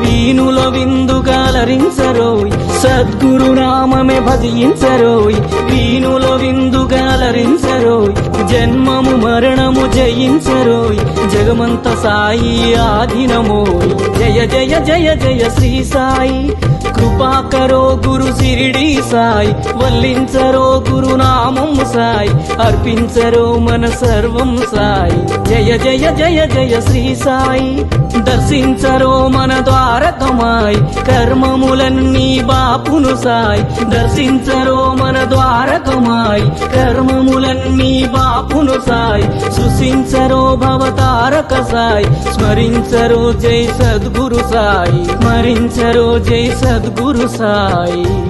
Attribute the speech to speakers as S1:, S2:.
S1: వీణుల విందుగాలరించరోయ్ సద్గురు నామమే భజించరోయ్. వీణుల విందుగాలరించరోయ్ జన్మము మరణము జయించరోయ్. జగమంత సాయి ఆధీనమోయ్. జయ జయ జయ జయ శ్రీ సాయి. కృపాకరో గురు సిరిడి సాయి. వల్లించరో గురు నామము సాయి అర్పించరో మన సర్వం సాయి. జయ జయ జయ జయ శ్రీ సాయి. దర్శించరో మన ద్వారకమాయి కర్మములన్నీ బాపును సాయి. దర్శించరో మన ద్వారకమాయి కర్మములన్నీ బాపును సాయి. సుశించరో భవతారక సాయి స్మరించరో జై సద్గురు సాయి. స్మరించరో జై సద్గురు సాయి.